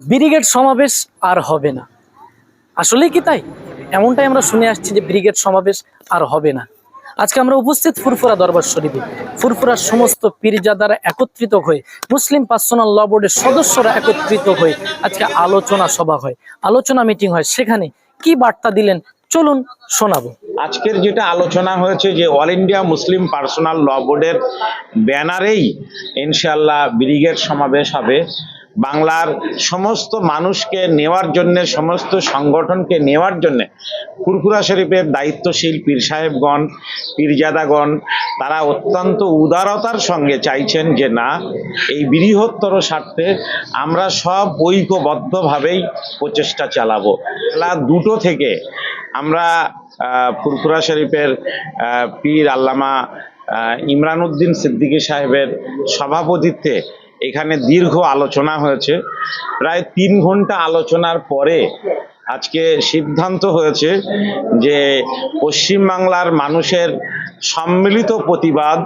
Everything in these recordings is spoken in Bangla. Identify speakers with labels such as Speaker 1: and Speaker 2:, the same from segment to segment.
Speaker 1: ব্রিগেড সমাবেশ আর হবে না। আসলেই কি তাই? এমনটাই আমরা শুনে আসছি যে ব্রিগেড সমাবেশ আর হবে না। আজকে আমরা উপস্থিত ফুরফুরা দরবার শরীফে। ফুরফুরার সমস্ত পীরজাদারা একত্রিত হয়ে, মুসলিম পার্সোনাল ল বোর্ডের সদস্যরা একত্রিত হয়ে আজকে আলোচনা সভা হয়। আলোচনা মিটিং হয়। সেখানে কি বার্তা দিলেন? চলুন শোনাবো।
Speaker 2: আজকের যেটা আলোচনা হয়েছে যে all India Muslim personal law বোর্ডের ব্যানারেই ইনশাল্লাহ ব্রিগেড সমাবেশ হবে। বাংলার সমস্ত মানুষকে নেওয়ার জন্য, সমস্ত সংগঠনকে নেওয়ার জন্য ফুরফুরা শরীফের দায়িত্বশীল পীর সাহেবগণ, পীরজাদাগণ, তারা অত্যন্ত উদারতার সঙ্গে চাইছেন যে না, এই বৃহত্তর স্বার্থে আমরা সব ঐক্যবদ্ধভাবেই প্রচেষ্টা চালাবো। বেলা দুটো থেকে আমরা ফুরফুরা শরীফের পীর আল্লামা ইমরান উদ্দিন সিদ্দিকী সাহেবের সভাপতিত্বে এখানে দীর্ঘ আলোচনা হয়েছে। প্রায় তিন ঘণ্টা আলোচনার পরে আজকে সিদ্ধান্ত হয়েছে যে পশ্চিমবাংলার মানুষের সম্মিলিত প্রতিবাদ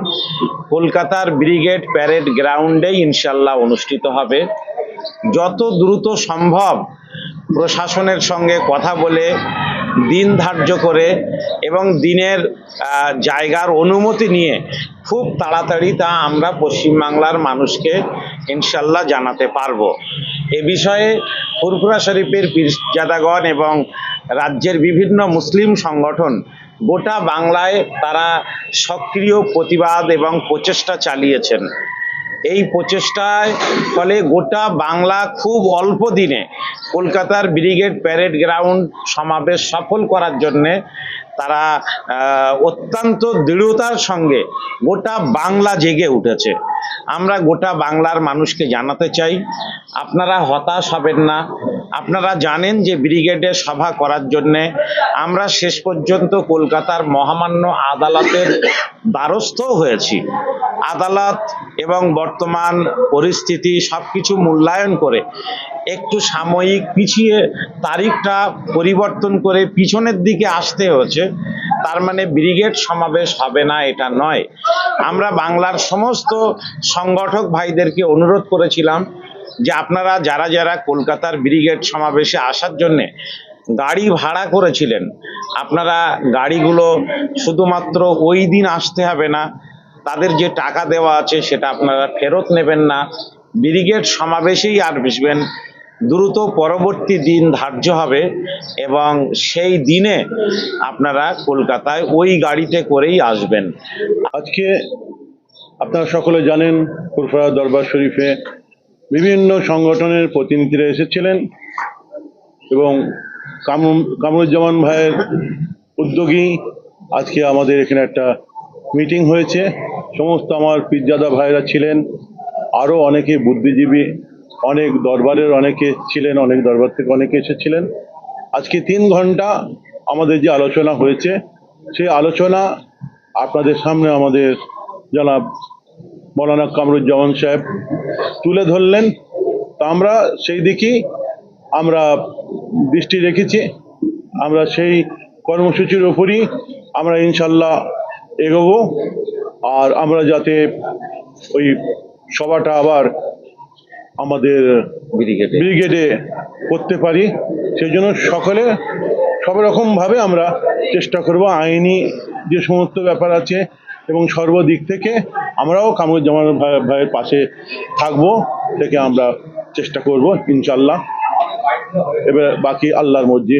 Speaker 2: কলকাতার ব্রিগেড প্যারেড গ্রাউন্ডেই ইনশাল্লাহ অনুষ্ঠিত হবে। যত দ্রুত সম্ভব প্রশাসনের সঙ্গে কথা বলে, দিন ধার্য করে এবং দিনের জায়গার অনুমতি নিয়ে খুব তাড়াতাড়ি তা আমরা পশ্চিমবাংলার মানুষকে ইনশাল্লাহ জানাতে পারব। এ বিষয়ে ফুরফুরা শরীফের পীরজাদাগণ এবং রাজ্যের বিভিন্ন মুসলিম সংগঠন গোটা বাংলায় তারা সক্রিয় প্রতিবাদ এবং প্রচেষ্টা চালিয়েছেন। এই প্রচেষ্টায় ফলে গোটা বাংলা খুব অল্প দিনে কলকাতার ব্রিগেড প্যারেড গ্রাউন্ড সমাবেশ সফল করার জন্যে তারা অত্যন্ত দৃঢ়তার সঙ্গে গোটা বাংলা জেগে উঠেছে। আমরা গোটা বাংলার মানুষকে জানাতে চাই, আপনারা হতাশ হবেন না। আপনারা জানেন যে ব্রিগেডে সভা করার জন্যে আমরা শেষ পর্যন্ত কলকাতার মহামান্য আদালতের দ্বারস্থ হয়েছি। আদালত এবং বর্তমান পরিস্থিতি সব কিছু মূল্যায়ন করে একটু সাময়িক পিছিয়ে তারিখটা পরিবর্তন করে পিছনের দিকে আসতে হয়েছে তার মানে ব্রিগেড সমাবেশ হবে না, এটা নয়। আমরা বাংলার সমস্ত সংগঠক ভাইদেরকে অনুরোধ করেছিলাম যে আপনারা যারা যারা কলকাতার ব্রিগেড সমাবেশে আসার জন্যে গাড়ি ভাড়া করেছিলেন, আপনারা গাড়িগুলো শুধুমাত্র ওই দিন আসতে হবে না, তাদের যে টাকা দেওয়া আছে সেটা আপনারা ফেরত নেবেন না। ব্রিগেড সমাবেশেই আর বসবেন দ্রুত পরবর্তী দিন ধার্য হবে এবং সেই দিনে আপনারা কলকাতায় ওই গাড়িতে করেই আসবেন।
Speaker 3: আজকে আপনারা সকলে জানেন, ফুরফুরা দরবার শরীফে বিভিন্ন সংগঠনের প্রতিনিধিরা এসেছিলেন এবং কামরু- কামরুজ্জামান ভাইয়ের উদ্যোগী আজকে আমাদের এখানে একটা মিটিং হয়েছে। সমস্ত আমার পিজ্জাদা ভাইরা ছিলেন, আরও অনেকে বুদ্ধিজীবী অনেক দরবারের অনেকে ছিলেন, অনেক দরবার থেকে অনেকে এসেছিলেন। আজকে তিন ঘণ্টা আমাদের যে আলোচনা হয়েছে, সেই আলোচনা আপনাদের সামনে আমাদের জনাব মৌলানা কামরুজ্জামান সাহেব তুলে ধরলেন। তা আমরা সেই দিকেই আমরা দৃষ্টি রেখেছি। আমরা সেই কর্মসূচির ওপরই আমরা ইনশাল্লাহ এগোবো। আর আমরা যাতে ওই সভাটা আবার আমাদের
Speaker 2: ব্রিগেডে।
Speaker 3: ব্রিগেডে করতে পারি। সেই জন্য সকলে সব রকমভাবে আমরা চেষ্টা করব আইনি যে সমস্ত ব্যাপার আছে এবং সর্বদিক থেকে আমরাও কামরুজ্জামান ভাই ভাইয়ের পাশে থাকব থেকে আমরা চেষ্টা করব ইনশাল্লাহ এবার বাকি আল্লাহর মর্জি।